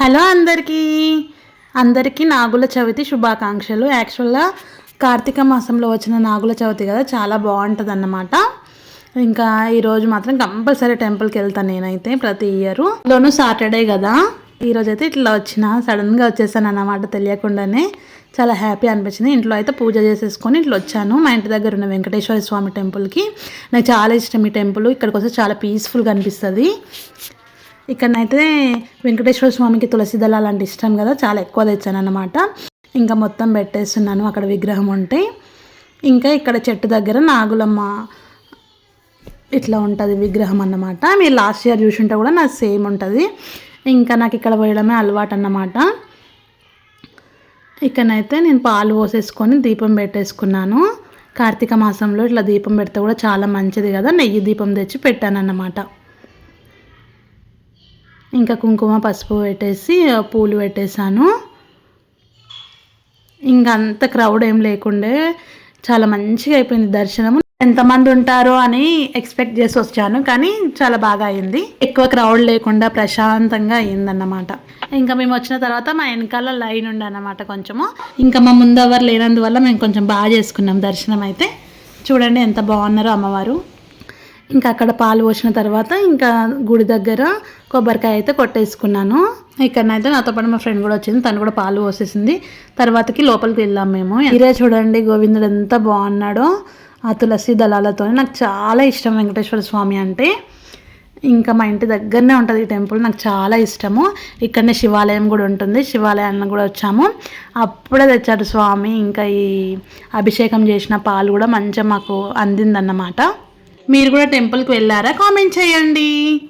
Hello అందరికీ. అందరికీ నాగుల చవితి శుభాకాంక్షలు. యాక్చువల్గా కార్తీక మాసంలో వచ్చిన నాగుల చవితి కదా చాలా బాగుంటుంది అన్నమాట ఇంకా ఈరోజు మాత్రం కంపల్సరీ టెంపుల్కి వెళ్తాను నేనైతే ప్రతి ఇయర్ లోను సాటర్డే కదా. ఈరోజు అయితే ఇట్లా వచ్చిన సడన్గా వచ్చేసాను అన్నమాట తెలియకుండానే. చాలా హ్యాపీ అనిపించింది. ఇంట్లో అయితే పూజ చేసేసుకొని ఇట్లా వచ్చాను. మా ఇంటి దగ్గర ఉన్న వెంకటేశ్వర స్వామి టెంపుల్కి నాకు చాలా ఇష్టం ఈ టెంపుల్ ఇక్కడికి వస్తే చాలా పీస్ఫుల్గా అనిపిస్తుంది. ఇక్కడనైతే వెంకటేశ్వర స్వామికి తులసి దళాలు అంటే ఇష్టం కదా చాలా ఎక్కువ తెచ్చాను అనమాట ఇంకా మొత్తం పెట్టేస్తున్నాను అక్కడ విగ్రహం ఉంటే ఇంకా ఇక్కడ చెట్టు దగ్గర నాగులమ్మ ఇట్లా ఉంటుంది విగ్రహం అన్నమాట. మీరు లాస్ట్ ఇయర్ చూసుంటే కూడా నాకు సేమ్ ఉంటుంది. ఇంకా నాకు ఇక్కడ పోయడమే అలవాటు అన్నమాట ఇక్కడనైతే నేను పాలు పోసేసుకొని దీపం పెట్టేసుకున్నాను. కార్తీక మాసంలో ఇట్లా దీపం పెడితే కూడా చాలా మంచిది కదా నెయ్యి దీపం తెచ్చి పెట్టాను అన్నమాట ఇంకా కుంకుమ పసుపు పెట్టేసి పూలు పెట్టేశాను. ఇంకా అంత క్రౌడ్ ఏం లేకుండే చాలా మంచిగా అయిపోయింది దర్శనము ఎంతమంది ఉంటారో అని ఎక్స్పెక్ట్ చేసి వచ్చాను కానీ చాలా బాగా అయింది. ఎక్కువ క్రౌడ్ లేకుండా ప్రశాంతంగా అయిందన్నమాట ఇంకా మేము వచ్చిన తర్వాత మా వెనకాల లైన్ ఉండే అన్నమాట కొంచెము. ఇంకా మా ముందు ఎవరు లేనందువల్ల మేము కొంచెం బాగా చేసుకున్నాం దర్శనం అయితే. చూడండి ఎంత బాగున్నారో అమ్మవారు. ఇంకా అక్కడ పాలు పోసిన తర్వాత ఇంకా గుడి దగ్గర కొబ్బరికాయ అయితే కొట్టేసుకున్నాను. ఇక్కడనైతే నాతో పాటు మా ఫ్రెండ్ కూడా వచ్చింది తను కూడా పాలు పోసేసింది. తర్వాతకి లోపలికి వెళ్ళాం మేము ఇదే చూడండి గోవిందుడు ఎంత బాగున్నాడో. ఆ తులసి దళాలతో నాకు చాలా ఇష్టం వెంకటేశ్వర స్వామి అంటే. ఇంకా మా ఇంటి దగ్గరనే ఉంటుంది ఈ టెంపుల్ నాకు చాలా ఇష్టము. ఇక్కడనే శివాలయం కూడా ఉంటుంది శివాలయాన్ని కూడా వచ్చాము. అప్పుడే తెచ్చాడు స్వామి ఇంకా ఈ అభిషేకం చేసిన పాలు కూడా మంచిగా మాకు అందిందన్నమాట. మీరు కూడా టెంపుల్కి వెళ్ళారా? కామెంట్ చేయండి.